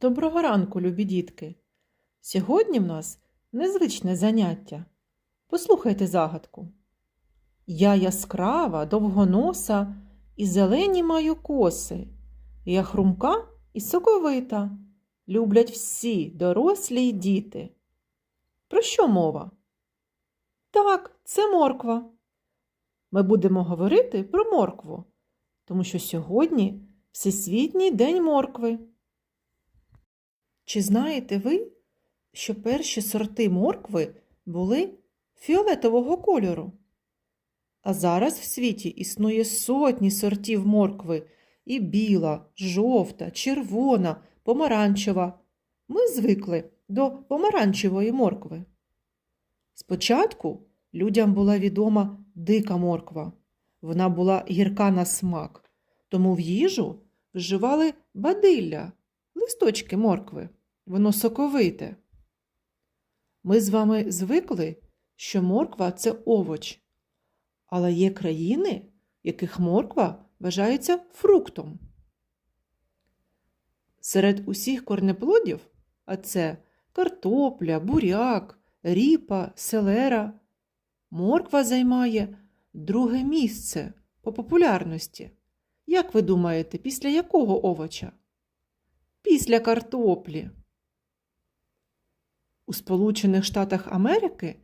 Доброго ранку, любі дітки! Сьогодні в нас незвичне заняття. Послухайте загадку. Я яскрава, довгоноса і зелені маю коси. Я хрумка і соковита. Люблять всі дорослі й діти. Про що мова? Так, це морква. Ми будемо говорити про моркву, тому що сьогодні Всесвітній день моркви. Чи знаєте ви, що перші сорти моркви були фіолетового кольору? А зараз в світі існує сотні сортів моркви і біла, жовта, червона, помаранчева. Ми звикли до помаранчевої моркви. Спочатку людям була відома дика морква. Вона була гірка на смак, тому в їжу вживали бадилля, листочки моркви. Воно соковите. Ми з вами звикли, що морква це овоч. Але є країни, яких морква вважається фруктом. Серед усіх корнеплодів, а це картопля, буряк, ріпа, селера, морква займає друге місце по популярності. Як ви думаєте, після якого овоча? Після картоплі. У Сполучених Штатах Америки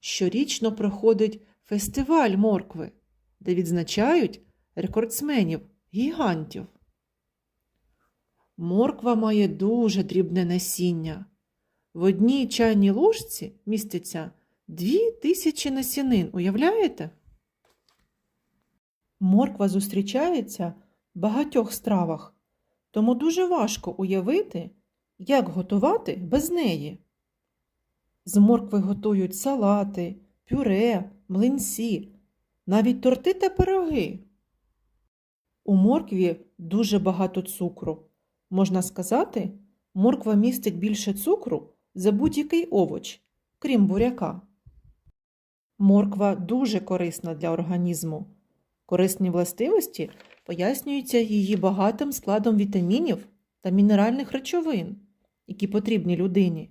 щорічно проходить фестиваль моркви, де відзначають рекордсменів, гігантів. Морква має дуже дрібне насіння. В одній чайній ложці міститься дві тисячі насінин. Уявляєте? Морква зустрічається в багатьох стравах, тому дуже важко уявити, як готувати без неї. З моркви готують салати, пюре, млинці, навіть торти та пироги. У моркві дуже багато цукру. Можна сказати, морква містить більше цукру за будь-який овоч, крім буряка. Морква дуже корисна для організму. Корисні властивості пояснюються її багатим складом вітамінів та мінеральних речовин, які потрібні людині.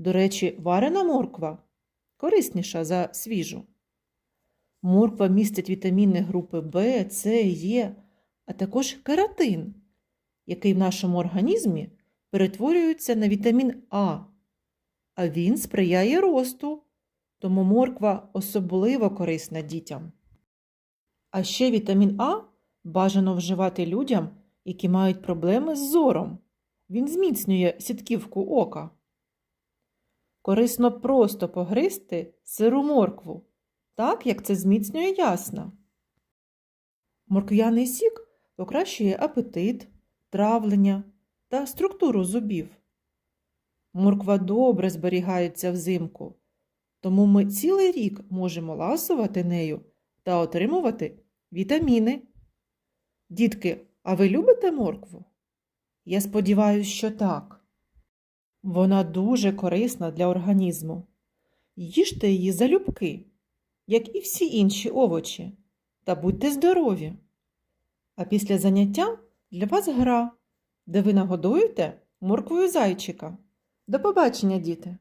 До речі, варена морква корисніша за свіжу. Морква містить вітаміни групи В, С, Е, а також кератин, який в нашому організмі перетворюється на вітамін А, а він сприяє росту, тому морква особливо корисна дітям. А ще вітамін А бажано вживати людям, які мають проблеми з зором. Він зміцнює сітківку ока. Корисно просто погризти сиру моркву, так як це зміцнює ясна. Морквяний сік покращує апетит, травлення та структуру зубів. Морква добре зберігається взимку, тому ми цілий рік можемо ласувати нею та отримувати вітаміни. Дітки, а ви любите моркву? Я сподіваюся, що так. Вона дуже корисна для організму. Їжте її залюбки, як і всі інші овочі, та будьте здорові. А після заняття для вас гра, де ви нагодуєте морквою зайчика. До побачення, діти!